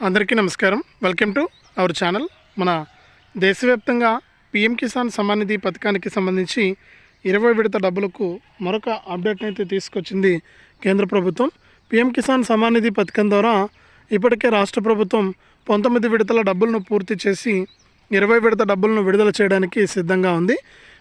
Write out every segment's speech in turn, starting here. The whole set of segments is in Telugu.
అందరికీ నమస్కారం. వెల్కమ్ టు అవర్ ఛానల్ మన దేశవ్యాప్తంగా పిఎం కిసాన్ సమానిధి పథకానికి సంబంధించి ఇరవై విడత డబ్బులకు మరొక అప్డేట్ని అయితే తీసుకొచ్చింది కేంద్ర ప్రభుత్వం. పిఎం కిసాన్ సమానిధి నిధి పథకం ద్వారా ఇప్పటికే రాష్ట్ర ప్రభుత్వం పంతొమ్మిది విడతల డబ్బులను పూర్తి చేసి ఇరవై విడత డబ్బులను విడుదల చేయడానికి సిద్ధంగా ఉంది.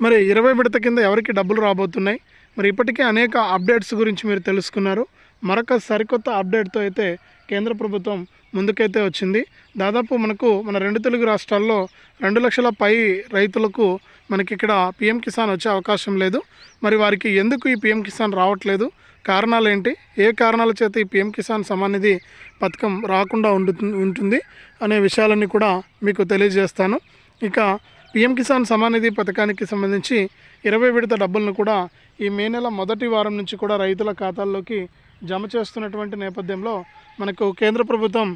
మరి ఇరవై విడత కింద ఎవరికి డబ్బులు రాబోతున్నాయి? మరి ఇప్పటికే అనేక అప్డేట్స్ గురించి మీరు తెలుసుకున్నారు. మరొక సరికొత్త అప్డేట్తో అయితే కేంద్ర ప్రభుత్వం ముందుకైతే వచ్చింది. దాదాపు మనకు మన రెండు తెలుగు రాష్ట్రాల్లో రెండు లక్షల పై రైతులకు మనకి ఇక్కడ పిఎం కిసాన్ వచ్చే అవకాశం లేదు. మరి వారికి ఎందుకు ఈ పిఎం కిసాన్ రావట్లేదు? కారణాలు ఏంటి ఏ కారణాల చేత ఈ పిఎం కిసాన్ సమానిధి పథకం రాకుండా ఉండు ఉంటుంది అనే విషయాలన్నీ కూడా మీకు తెలియజేస్తాను. ఇక పిఎం కిసాన్ సమానిధి పథకానికి సంబంధించి ఇరవై విడత డబ్బులను కూడా ఈ మే నెల మొదటి వారం నుంచి కూడా రైతుల ఖాతాల్లోకి జమ చేస్తున్నటువంటి నేపథ్యంలో మనకు కేంద్ర ప్రభుత్వం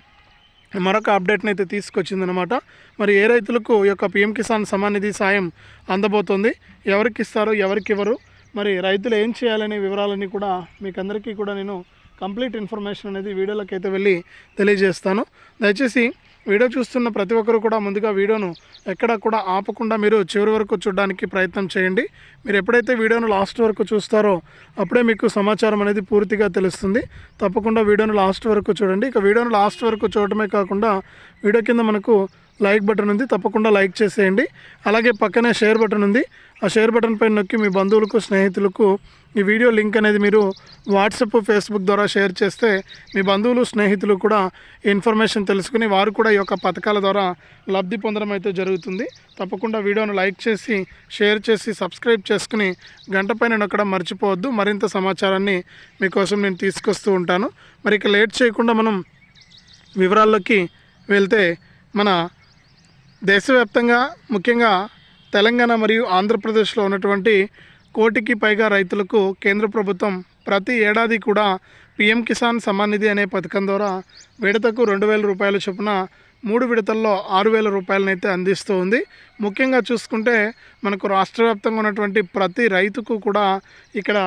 మరొక అప్డేట్ని అయితే తీసుకొచ్చిందనమాట మరి ఏ రైతులకు ఈ యొక్క పిఎం కిసాన్ సమాన్ నిధి సాయం అందబోతోంది? ఎవరికి ఇస్తారు? ఎవరికి ఇవ్వరు? మరి రైతులు ఏం చేయాలనే వివరాలన్నీ కూడా మీకు అందరికీ కూడా నేను కంప్లీట్ ఇన్ఫర్మేషన్ అనేది వీడియోలోకి అయితే వెళ్ళి తెలియజేస్తాను. దయచేసి వీడియో చూస్తున్న ప్రతి ఒక్కరు కూడా ముందుగా వీడియోను ఎక్కడ కూడా ఆపకుండా మీరు చివరి వరకు చూడడానికి ప్రయత్నం చేయండి. మీరు ఎప్పుడైతే వీడియోను లాస్ట్ వరకు చూస్తారో అప్పుడే మీకు సమాచారం అనేది పూర్తిగా తెలుస్తుంది. తప్పకుండా వీడియోను లాస్ట్ వరకు చూడండి. ఇక వీడియోను లాస్ట్ వరకు చూడటమే కాకుండా వీడియో కింద మనకు లైక్ బటన్ ఉంది తప్పకుండా లైక్ చేసేయండి. అలాగే పక్కనే షేర్ బటన్ ఉంది. ఆ షేర్ బటన్ పైన నొక్కి మీ బంధువులకు స్నేహితులకు ఈ వీడియో లింక్ అనేది మీరు వాట్సాప్ ఫేస్బుక్ ద్వారా షేర్ చేస్తే మీ బంధువులు స్నేహితులు కూడా ఇన్ఫర్మేషన్ తెలుసుకుని వారు కూడా ఈ యొక్క పథకాల ద్వారా లబ్ధి పొందడం అయితే జరుగుతుంది. తప్పకుండా వీడియోను లైక్ చేసి షేర్ చేసి సబ్స్క్రైబ్ చేసుకుని గంట పైన నొక్కడం మర్చిపోవద్దు. మరింత సమాచారాన్ని మీకోసం నేను తీసుకొస్తూ ఉంటాను. మరి ఇక లేట్ చేయకుండా మనం వివరాల్లోకి వెళ్తే మన దేశవ్యాప్తంగా ముఖ్యంగా తెలంగాణ మరియు ఆంధ్రప్రదేశ్లో ఉన్నటువంటి కోటికి పైగా రైతులకు కేంద్ర ప్రభుత్వం ప్రతి ఏడాది కూడా పిఎం కిసాన్ సమ్మాన్ నిధి అనే పథకం ద్వారా విడతకు రెండు వేల రూపాయల చొప్పున మూడు విడతల్లో ఆరు వేల రూపాయలనైతే అందిస్తూ ఉంది. ముఖ్యంగా చూసుకుంటే మనకు రాష్ట్ర వ్యాప్తంగా ఉన్నటువంటి ప్రతి రైతుకు కూడా ఇక్కడ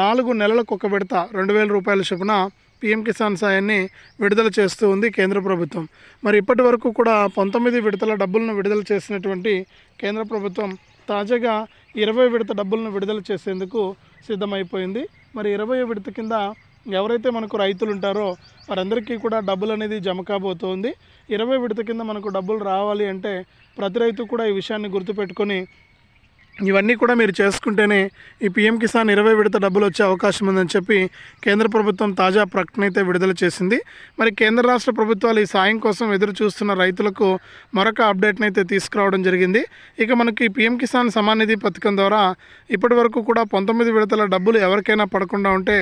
నాలుగు నెలలకు ఒక విడత రెండు వేల రూపాయల చొప్పున పీఎం కిసాన్ సాయాన్ని విడుదల చేస్తూ ఉంది కేంద్ర ప్రభుత్వం. మరి ఇప్పటి వరకు కూడా పంతొమ్మిది విడతల డబ్బులను విడుదల చేసినటువంటి కేంద్ర ప్రభుత్వం తాజాగా ఇరవై విడత డబ్బులను విడుదల చేసేందుకు సిద్ధమైపోయింది. మరి ఇరవై విడత కింద ఎవరైతే మనకు రైతులు ఉంటారో వారందరికీ కూడా డబ్బులు అనేది జమ కాబోతోంది. ఇరవై విడత కింద మనకు డబ్బులు రావాలి అంటే ప్రతి రైతు కూడా ఈ విషయాన్ని గుర్తుపెట్టుకొని ఇవన్నీ కూడా మీరు చేసుకుంటేనే ఈ పీఎం కిసాన్ ఇరవై విడత డబ్బులు వచ్చే అవకాశం ఉందని చెప్పి కేంద్ర ప్రభుత్వం తాజా ప్రకటన అయితే విడుదల చేసింది. మరి కేంద్ర రాష్ట్ర ప్రభుత్వాలు ఈ సాయం కోసం ఎదురు చూస్తున్న రైతులకు మరొక అప్డేట్ని అయితే తీసుకురావడం జరిగింది. ఇక మనకి పీఎం కిసాన్ సమానిధి పథకం ద్వారా ఇప్పటి వరకు కూడా పంతొమ్మిది విడతల డబ్బులు ఎవరికైనా పడకుండా ఉంటే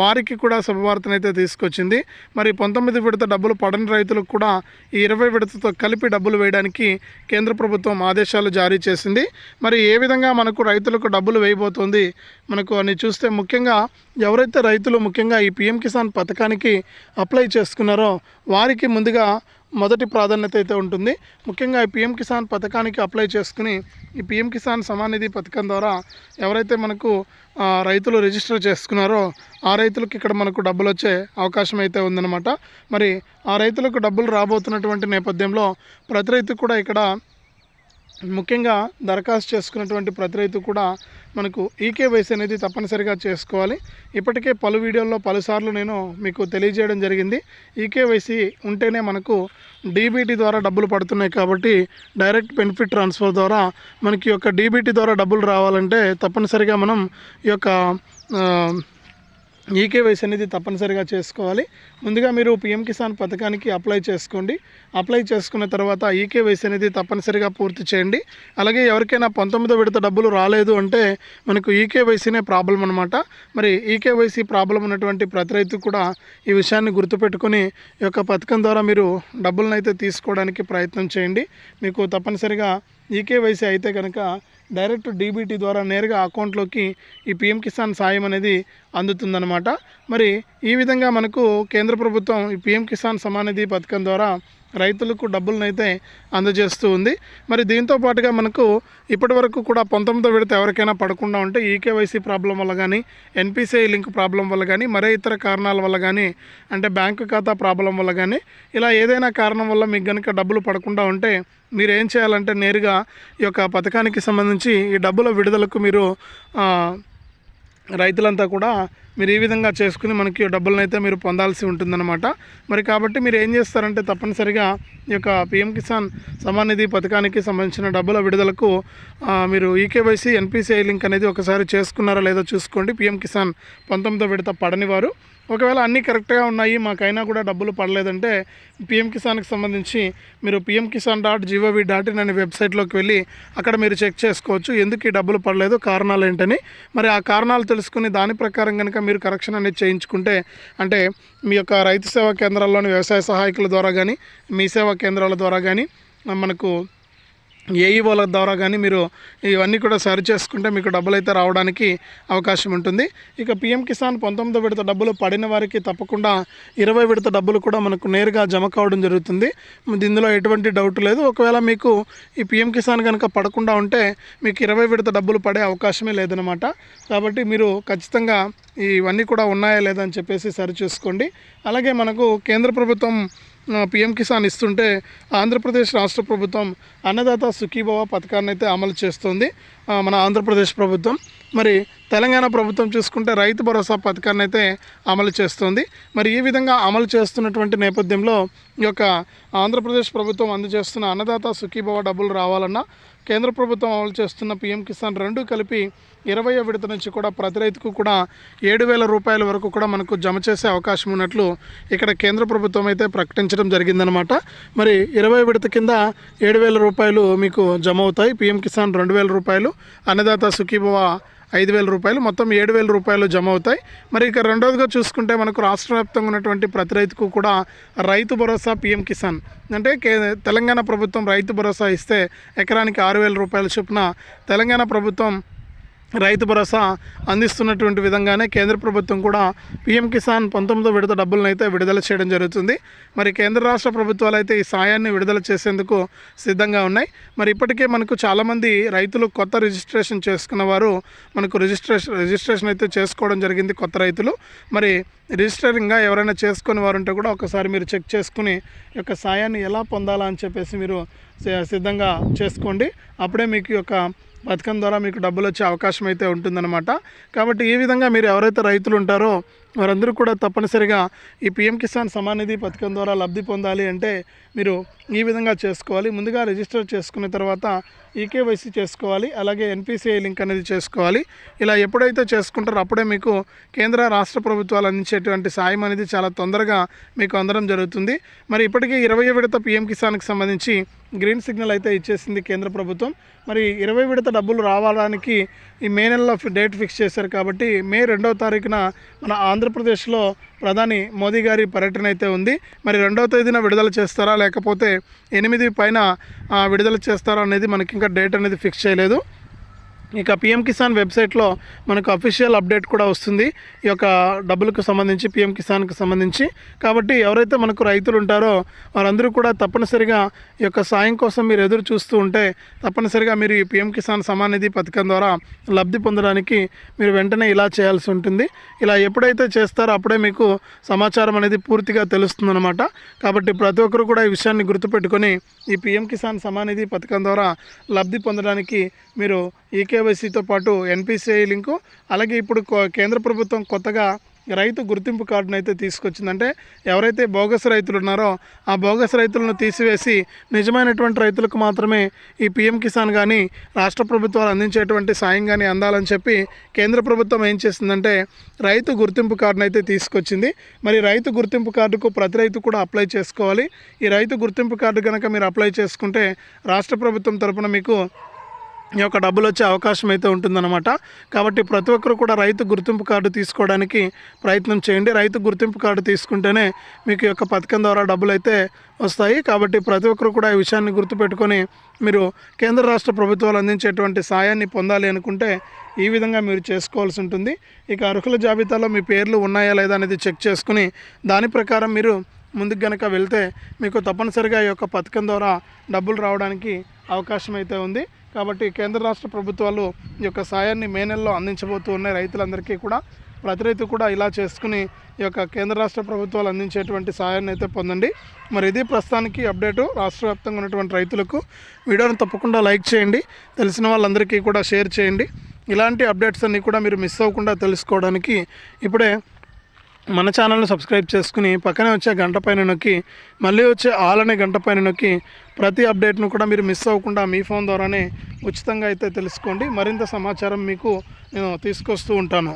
వారికి కూడా శుభవార్తనైతే తీసుకొచ్చింది. మరి పంతొమ్మిది విడత డబ్బులు పడని రైతులకు కూడా ఈ ఇరవై విడతతో కలిపి డబ్బులు వేయడానికి కేంద్ర ప్రభుత్వం ఆదేశాలు జారీ చేసింది. మరి ఏ విధంగా మనకు రైతులకు డబ్బులు వేయబోతుంది. మనకు అని చూస్తే ముఖ్యంగా ఎవరైతే రైతులు ముఖ్యంగా ఈ పిఎం కిసాన్ పథకానికి అప్లై చేసుకున్నారో వారికి ముందుగా మొదటి ప్రాధాన్యత అయితే ఉంటుంది. ముఖ్యంగా ఈ పిఎం కిసాన్ పథకానికి అప్లై చేసుకుని ఈ పిఎం కిసాన్ సమానిధి పథకం ద్వారా ఎవరైతే మనకు రైతులు రిజిస్టర్ చేసుకున్నారో ఆ రైతులకు ఇక్కడ మనకు డబ్బులు వచ్చే అవకాశం అయితే ఉందన్నమాట. మరి ఆ రైతులకు డబ్బులు రాబోతున్నటువంటి నేపథ్యంలో ప్రతి రైతు కూడా ఇక్కడ ముఖ్యంగా దరఖాస్తు చేసుకున్నటువంటి ప్రతి రైతు కూడా మనకు ఈకేవైసీ అనేది తప్పనిసరిగా చేసుకోవాలి. ఇప్పటికే పలు వీడియోల్లో పలుసార్లు నేను మీకు తెలియజేయడం జరిగింది. ఈకేవైసీ ఉంటేనే మనకు డీబీటీ ద్వారా డబ్బులు పడుతున్నాయి కాబట్టి డైరెక్ట్ బెనిఫిట్ ట్రాన్స్ఫర్ ద్వారా మనకి యొక్క డీబీటీ ద్వారా డబ్బులు రావాలంటే తప్పనిసరిగా మనం ఈ యొక్క ఈకేవైసీ అనేది తప్పనిసరిగా చేసుకోవాలి. ముందుగా మీరు పిఎం కిసాన్ పథకానికి అప్లై చేసుకోండి. అప్లై చేసుకున్న తర్వాత ఈకేవైసీ అనేది తప్పనిసరిగా పూర్తి చేయండి. అలాగే ఎవరికైనా పంతొమ్మిదో విడత డబ్బులు రాలేదు అంటే మనకు ఈకేవైసీనే ప్రాబ్లం అనమాట మరి ఈకేవైసీ ప్రాబ్లం ఉన్నటువంటి ప్రతి రైతు కూడా ఈ విషయాన్ని గుర్తుపెట్టుకొని ఈ యొక్క పథకం ద్వారా మీరు డబ్బులను అయితే తీసుకోవడానికి ప్రయత్నం చేయండి. మీకు తప్పనిసరిగా ఈకేవైసీ అయితే కనుక డైరెక్ట్ డీబీటీ ద్వారా నేరుగా అకౌంట్లోకి ఈ పిఎం కిసాన్ సాయం అనేది అందుతుందన్నమాట. మరి ఈ విధంగా మనకు కేంద్ర ప్రభుత్వం ఈ పిఎం కిసాన్ సమానిధి పథకం ద్వారా రైతులకు డబ్బులను అయితే అందజేస్తూ ఉంది. మరి దీంతో పాటుగా మనకు ఇప్పటి వరకు కూడా పంతొమ్మిదో విడత ఎవరికైనా పడకుండా ఉంటే ఈకేవైసీ ప్రాబ్లం వల్ల కానీ ఎన్పిసిఐ లింక్ ప్రాబ్లం వల్ల కానీ మరే ఇతర కారణాల వల్ల కానీ అంటే బ్యాంకు ఖాతా ప్రాబ్లం వల్ల కానీ ఇలా ఏదైనా కారణం వల్ల మీకు కనుక డబ్బులు పడకుండా ఉంటే మీరు ఏం చేయాలంటే నేరుగా ఈ యొక్క పథకానికి సంబంధించి ఈ డబ్బుల విడుదలకు మీరు రైతులంతా కూడా మీరు ఈ విధంగా చేసుకుని మనకి డబ్బులను అయితే మీరు పొందాల్సి ఉంటుందన్నమాట. మరి కాబట్టి మీరు ఏం చేస్తారంటే తప్పనిసరిగా ఈ యొక్క పిఎం కిసాన్ సమాన్ నిధి పథకానికి సంబంధించిన డబ్బుల విడుదలకు మీరు ఈకేవైసీ ఎన్పిసిఐ లింక్ అనేది ఒకసారి చేసుకున్నారా లేదో చూసుకోండి. పిఎం కిసాన్ పంతొమ్మిదో విడత పడని వారు ఒకవేళ అన్నీ కరెక్ట్గా ఉన్నాయి మాకైనా కూడా డబ్బులు పడలేదంటే పిఎం కిసాన్కి సంబంధించి మీరు PM Kisan dot G O V dot in అనే వెబ్సైట్లోకి వెళ్ళి అక్కడ మీరు చెక్ చేసుకోవచ్చు ఎందుకు ఈ డబ్బులు పడలేదు కారణాలు ఏంటని. మరి ఆ కారణాలు తెలుసుకుని దాని ప్రకారం కనుక మీరు కరెక్షన్ అనేది చేయించుకుంటే అంటే మీ యొక్క రైతు సేవా కేంద్రాల్లోని వ్యవసాయ సహాయకుల ద్వారా కానీ మీ సేవా కేంద్రాల ద్వారా కానీ మనకు ఏఈఓల ద్వారా కానీ మీరు ఇవన్నీ కూడా సరి చేసుకుంటే మీకు డబ్బులు అయితే రావడానికి అవకాశం ఉంటుంది. ఇక పిఎం కిసాన్ పంతొమ్మిదో విడత డబ్బులు పడిన వారికి తప్పకుండా ఇరవై విడత డబ్బులు కూడా మనకు నేరుగా జమ కావడం జరుగుతుంది. ఇందులో ఎటువంటి డౌట్ లేదు. ఒకవేళ మీకు ఈ పిఎం కిసాన్ కనుక పడకుండా ఉంటే మీకు ఇరవై విడత డబ్బులు పడే అవకాశమే లేదనమాట కాబట్టి మీరు ఖచ్చితంగా ఇవన్నీ కూడా ఉన్నాయా లేదా అని చెప్పేసి సరి చూసుకోండి. అలాగే మనకు కేంద్ర ప్రభుత్వం పిఎం కిసాన్ ఇస్తుంటే ఆంధ్రప్రదేశ్ రాష్ట్ర ప్రభుత్వం అన్నదాత సుఖీభవ పథకాన్ని అయితే అమలు చేస్తుంది. మన ఆంధ్రప్రదేశ్ ప్రభుత్వం. మరి తెలంగాణ ప్రభుత్వం చూసుకుంటే రైతు భరోసా పథకాన్ని అయితే అమలు చేస్తుంది. మరి ఈ విధంగా అమలు చేస్తున్నటువంటి నేపథ్యంలో ఈ యొక్క ఆంధ్రప్రదేశ్ ప్రభుత్వం అందజేస్తున్న అన్నదాత సుఖీభవ డబ్బులు రావాలన్నా కేంద్ర ప్రభుత్వం అమలు చేస్తున్న పిఎం కిసాన్ రెండు కలిపి ఇరవై విడత నుంచి కూడా ప్రతి రైతుకు కూడా ఏడు వేల రూపాయల వరకు కూడా మనకు జమ చేసే అవకాశం ఉన్నట్లు ఇక్కడ కేంద్ర ప్రభుత్వం అయితే ప్రకటించడం జరిగిందనమాట మరి ఇరవై విడత కింద ఏడు వేల రూపాయలు మీకు జమ అవుతాయి. పిఎం కిసాన్ రెండు వేల రూపాయలు అన్నదాత సుఖీభవ ఐదు వేల రూపాయలు. మొత్తం ఏడు వేల రూపాయలు జమ అవుతాయి. మరి ఇక రెండవదిగా చూసుకుంటే మనకు రాష్ట్ర వ్యాప్తంగా ఉన్నటువంటి ప్రతి రైతుకు కూడా రైతు భరోసా పీఎం కిసాన్. అంటే కే తెలంగాణ ప్రభుత్వం రైతు భరోసా ఇస్తే ఎకరానికి ఆరు వేల రూపాయల చొప్పున తెలంగాణ ప్రభుత్వం రైతు భరోసా అందిస్తున్నటువంటి విధంగానే కేంద్ర ప్రభుత్వం కూడా పీఎం కిసాన్ పంతొమ్మిదో విడత డబ్బులను అయితే విడుదల చేయడం జరుగుతుంది. మరి కేంద్ర రాష్ట్ర ప్రభుత్వాలు అయితే ఈ సాయాన్ని విడుదల చేసేందుకు సిద్ధంగా ఉన్నాయి. మరి ఇప్పటికే మనకు చాలామంది రైతులు కొత్త రిజిస్ట్రేషన్ చేసుకున్న వారు మనకు రిజిస్ట్రేషన్ రిజిస్ట్రేషన్ అయితే చేసుకోవడం జరిగింది కొత్త రైతులు. మరి రిజిస్టరింగ్గా ఎవరైనా చేసుకుని వారు ఉంటే కూడా ఒకసారి మీరు చెక్ చేసుకుని యొక్క సాయాన్ని ఎలా పొందాలా అని చెప్పేసి మీరు సి- సిద్ధంగా చేసుకోండి. అప్పుడే మీకు యొక్క పథకం ద్వారా మీకు డబ్బులు వచ్చే అవకాశం అయితే ఉంటుందన్నమాట. కాబట్టి ఈ విధంగా మీరు ఎవరైతే రైతులు ఉంటారో వారందరూ కూడా తప్పనిసరిగా ఈ పిఎం కిసాన్ సమాన్ నిధి పథకం ద్వారా లబ్ధి పొందాలి అంటే మీరు ఈ విధంగా చేసుకోవాలి. ముందుగా రిజిస్టర్ చేసుకున్న తర్వాత ఈకేవైసీ చేసుకోవాలి. అలాగే ఎన్పిసిఐ లింక్ అనేది చేసుకోవాలి. ఇలా ఎప్పుడైతే చేసుకుంటారో అప్పుడే మీకు కేంద్ర రాష్ట్ర ప్రభుత్వాలు అందించేటువంటి సాయం అనేది చాలా తొందరగా మీకు అందడం జరుగుతుంది. మరి ఇప్పటికే ఇరవై విడత పిఎం కిసాన్కి సంబంధించి గ్రీన్ సిగ్నల్ అయితే ఇచ్చేసింది కేంద్ర ప్రభుత్వం. మరి ఇరవై విడత డబ్బులు రావడానికి ఈ మే నెలలో డేట్ ఫిక్స్ చేశారు కాబట్టి మే రెండవ తారీఖున మన ఆంధ్ర ఆంధ్రప్రదేశ్లో ప్రధాని మోదీ గారి పర్యటన అయితే ఉంది. మరి రెండవ తేదీన విడుదల చేస్తారా? లేకపోతే ఎనిమిది పైన విడుదల చేస్తారా అనేది మనకి ఇంకా డేట్ అనేది ఫిక్స్ చేయలేదు. ఇక పిఎం కిసాన్ వెబ్సైట్లో మనకు అఫీషియల్ అప్డేట్ కూడా వస్తుంది. ఈ యొక్క డబ్బులకు సంబంధించి పిఎం కిసాన్కి సంబంధించి. కాబట్టి ఎవరైతే మనకు రైతులు ఉంటారో వారందరూ కూడా తప్పనిసరిగా ఈ యొక్క సాయం కోసం మీరు ఎదురు చూస్తూ ఉంటే తప్పనిసరిగా మీరు ఈ పిఎం కిసాన్ సమాన్ నిధి పథకం ద్వారా లబ్ధి పొందడానికి మీరు వెంటనే ఇలా చేయాల్సి ఉంటుంది. ఇలా ఎప్పుడైతే చేస్తారో అప్పుడే మీకు సమాచారం అనేది పూర్తిగా తెలుస్తుందన్నమాట. కాబట్టి ప్రతి ఒక్కరు కూడా ఈ విషయాన్ని గుర్తుపెట్టుకొని ఈ పిఎం కిసాన్ సమాన్ నిధి పథకం ద్వారా లబ్ధి పొందడానికి మీరు ఈకేవైసీతో పాటు ఎన్పిసిఐ లింకు అలాగే ఇప్పుడు కేంద్ర ప్రభుత్వం కొత్తగా రైతు గుర్తింపు కార్డును అయితే తీసుకొచ్చిందంటే ఎవరైతే బోగస్ రైతులు ఉన్నారో ఆ బోగస్ రైతులను తీసివేసి నిజమైనటువంటి రైతులకు మాత్రమే ఈ పిఎం కిసాన్ కానీ రాష్ట్ర ప్రభుత్వాలు అందించేటువంటి సాయం కానీ అందాలని చెప్పి కేంద్ర ప్రభుత్వం ఏం చేసిందంటే రైతు గుర్తింపు కార్డును అయితే తీసుకొచ్చింది. మరి రైతు గుర్తింపు కార్డుకు ప్రతి రైతు కూడా అప్లై చేసుకోవాలి. ఈ రైతు గుర్తింపు కార్డు కనుక మీరు అప్లై చేసుకుంటే రాష్ట్ర ప్రభుత్వం తరపున మీకు ఈ యొక్క డబ్బులు వచ్చే అవకాశం అయితే ఉంటుందన్నమాట. కాబట్టి ప్రతి ఒక్కరు కూడా రైతు గుర్తింపు కార్డు తీసుకోవడానికి ప్రయత్నం చేయండి. రైతు గుర్తింపు కార్డు తీసుకుంటేనే మీకు యొక్క పథకం ద్వారా డబ్బులు అయితే వస్తాయి. కాబట్టి ప్రతి ఒక్కరు కూడా ఈ విషయాన్ని గుర్తుపెట్టుకొని మీరు కేంద్ర రాష్ట్ర ప్రభుత్వాలు అందించేటువంటి సాయాన్ని పొందాలి అనుకుంటే ఈ విధంగా మీరు చేసుకోవాల్సి ఉంటుంది. ఇక అర్హుల జాబితాలో మీ పేర్లు ఉన్నాయా లేదా అనేది చెక్ చేసుకుని దాని ప్రకారం మీరు ముందుకు గనక వెళ్తే మీకు తప్పనిసరిగా ఈ యొక్క పథకం ద్వారా డబ్బులు రావడానికి అవకాశం అయితే ఉంది. కాబట్టి కేంద్ర రాష్ట్ర ప్రభుత్వాలు ఈ యొక్క సాయాన్ని మే నెలలో అందించబోతూ ఉన్నాయి. రైతులందరికీ కూడా ప్రతి రైతు కూడా ఇలా చేసుకుని ఈ యొక్క కేంద్ర రాష్ట్ర ప్రభుత్వాలు అందించేటువంటి సాయాన్ని అయితే పొందండి. మరి ఇది ప్రస్తుతానికి అప్డేటు. రాష్ట్ర వ్యాప్తంగా ఉన్నటువంటి రైతులకు వీడియోను తప్పకుండా లైక్ చేయండి. తెలిసిన వాళ్ళందరికీ కూడా షేర్ చేయండి. ఇలాంటి అప్డేట్స్ అన్నీ కూడా మీరు మిస్ అవ్వకుండా తెలుసుకోవడానికి ఇప్పుడే మన ఛానల్ని సబ్స్క్రైబ్ చేసుకుని పక్కనే వచ్చే గంట పైన నొక్కి మళ్ళీ వచ్చే ఆల్ అనే గంట పైన నొక్కి ప్రతి అప్డేట్ను కూడా మీరు మిస్ అవ్వకుండా మీ ఫోన్ ద్వారానే ఉచితంగా అయితే తెలుసుకోండి. మరింత సమాచారం మీకు నేను తీసుకొస్తూ ఉంటాను.